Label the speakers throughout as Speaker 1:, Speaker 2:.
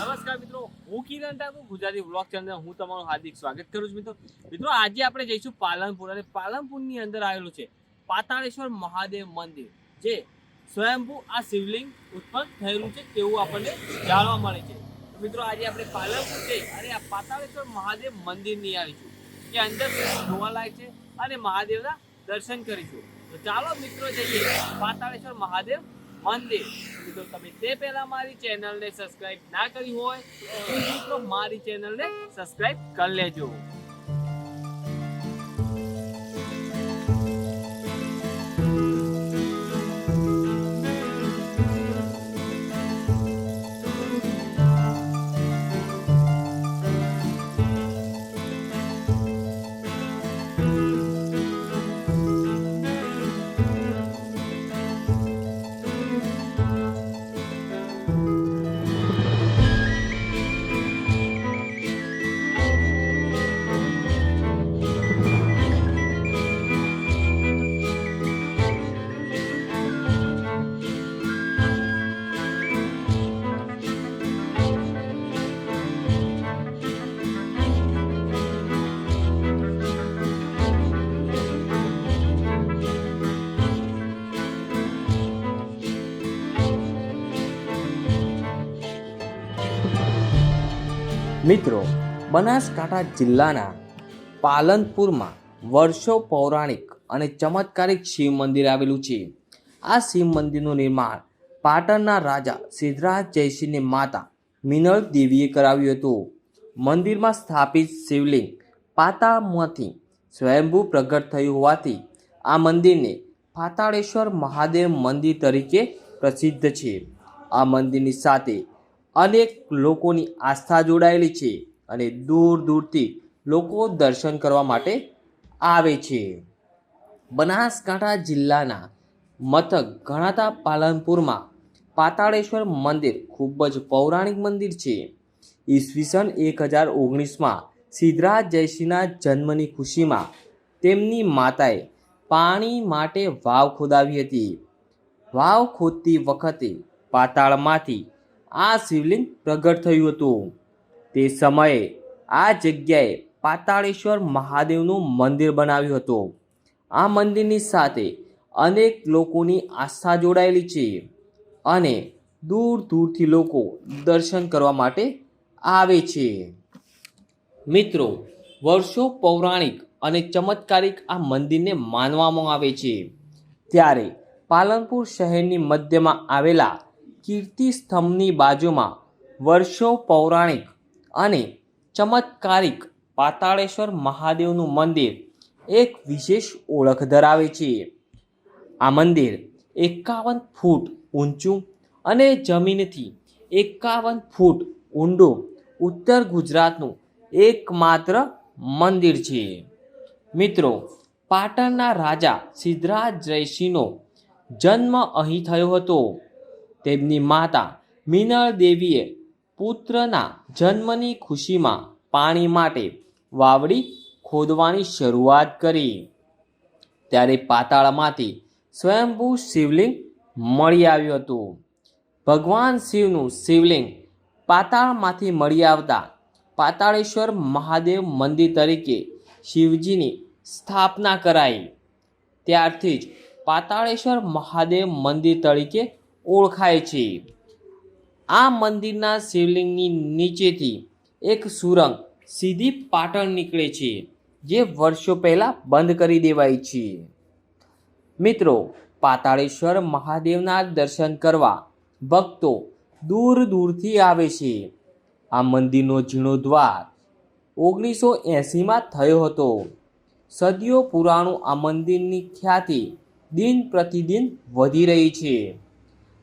Speaker 1: નમસ્કાર મિત્રો, હું કિરણ ઠાકોર, ગુજરાતી બ્લોગ ચેનલ હું તમારું હાર્દિક સ્વાગત કરું છું. મિત્રો મિત્રો, આજે આપણે જઈશું પાલનપુર અને પાલનપુરની અંદર આવેલું છે પાતાળેશ્વર મહાદેવ મંદિર, જે સ્વયંભૂ આ શિવલિંગ ઉત્પન્ન થયેલું છે તેવું આપણને જાણવા મળે છે. મિત્રો, આજે આપણે પાલનપુર જઈ અને આ પાતાળેશ્વર મહાદેવ મંદિરની આવીશું કે અંદર જોવાલાયક છે અને મહાદેવના દર્શન કરીશું. તો ચાલો મિત્રો, જઈએ પાતાળેશ્વર મહાદેવ મંદિર. મિત્રો, તમે તે પહેલા મારી ચેનલને સબસ્ક્રાઇબ ના કરી હોય, તો મારી ચેનલને સબસ્ક્રાઇબ કરી લેજો.
Speaker 2: મિત્રો, બનાસકાંઠા જિલ્લાના પાલનપુરમાં વર્ષો પૌરાણિક અને ચમત્કારિક શિવ મંદિર આવેલું છે. આ શિવ મંદિરનું નિર્માણ પાટણના રાજા સિદ્ધરાજ જયસિંહની માતા મિનળ દેવીએ કરાવ્યું હતું. મંદિરમાં સ્થાપિત શિવલિંગ પાતાળમાંથી સ્વયંભૂ પ્રગટ થયું હોવાથી આ મંદિરને પાતાળેશ્વર મહાદેવ મંદિર તરીકે પ્રસિદ્ધ છે. આ મંદિરની સાથે અનેક લોકોની આસ્થા જોડાયેલી છે અને દૂર દૂરથી લોકો દર્શન કરવા માટે આવે છે. બનાસકાંઠા જિલ્લાના મથક ગણાતા પાલનપુરમાં પાતાળેશ્વર મંદિર ખૂબ જ પૌરાણિક મંદિર છે. ઈસવીસન એક હજાર ઓગણીસમાં સિદ્ધરાજ જયસિંહના જન્મની ખુશીમાં તેમની માતાએ પાણી માટે વાવ ખોદાવી હતી. વાવ ખોદતી વખતે પાતાળમાંથી આ શિવલિંગ પ્રગટ થયું હતું. તે સમયે આ જગ્યાએ પાતાળેશ્વર મહાદેવનું મંદિર બનાવ્યું હતું. આ મંદિરની સાથે અનેક લોકોની આસ્થા જોડાયેલી છે અને દૂર દૂરથી લોકો દર્શન કરવા માટે આવે છે. મિત્રો, વર્ષો પૌરાણિક અને ચમત્કારિક આ મંદિરને માનવામાં આવે છે. ત્યારે પાલનપુર શહેરની મધ્યમાં આવેલા કીર્તિ સ્તંભની બાજુમાં વર્ષો પૌરાણિક અને ચમત્કારિક પાતાળેશ્વર મહાદેવનું મંદિર એક વિશેષ ઓળખ ધરાવે છે. આ મંદિર એકાવન ફૂટ ઊંચું અને જમીનથી એકાવન ફૂટ ઊંડું ઉત્તર ગુજરાતનું એકમાત્ર મંદિર છે. મિત્રો, પાટણના રાજા સિદ્ધરાજ જયસિંહનો જન્મ અહીં થયો હતો. તેમની માતા મિનળ દેવીએ પુત્રના જન્મની ખુશીમાં પાણી માટે વાવડી ખોદવાની શરૂઆત કરી. ત્યારે પાતાળમાંથી સ્વયંભૂ શિવલિંગ મળી આવ્યું હતું. ભગવાન શિવનું શિવલિંગ પાતાળમાંથી મળી આવતા પાતાળેશ્વર મહાદેવ મંદિર તરીકે શિવજીની સ્થાપના કરાઈ. ત્યારથી જ પાતાળેશ્વર મહાદેવ મંદિર તરીકે ઓળખાય છે. આ મંદિરના શિવલિંગની નીચેથી એક સુરંગ સીધી પાટણ નીકળે છે, જે વર્ષો પહેલાં બંધ કરી દેવાઈ છે. મિત્રો, પાતાળેશ્વર મહાદેવના દર્શન કરવા ભક્તો દૂર દૂરથી આવે છે. આ મંદિરનો જીર્ણોદ્વાર ઓગણીસો એંસીમાં થયો હતો. સદીઓ પુરાણું આ મંદિરની ખ્યાતિ દિન પ્રતિદિન વધી રહી છે.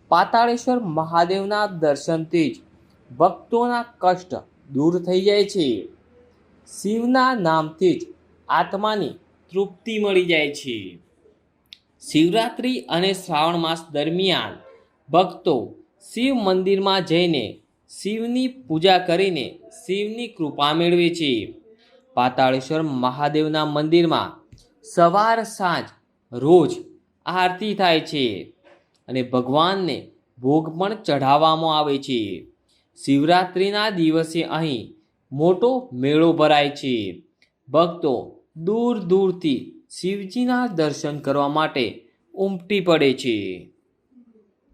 Speaker 2: પાતાળેશ્વર મહાદેવના દર્શનથી જ ભક્તોના કષ્ટ દૂર થઈ જાય છે. શિવના નામથી જ આત્માની તૃપ્તિ મળી જાય છે. શિવરાત્રિ અને શ્રાવણ માસ દરમિયાન ભક્તો શિવ મંદિરમાં જઈને શિવની પૂજા કરીને શિવની કૃપા મેળવે છે. પાતાળેશ્વર મહાદેવના મંદિરમાં સવાર સાંજ રોજ આરતી થાય છે. અને ભગવાનને ભોગ પણ ચઢાવવામાં આવે છે. શિવરાત્રિના દિવસે અહીં મોટો મેળો ભરાય છે. ભક્તો દૂર દૂરથી શિવજીના દર્શન કરવા માટે ઉમટી પડે છે.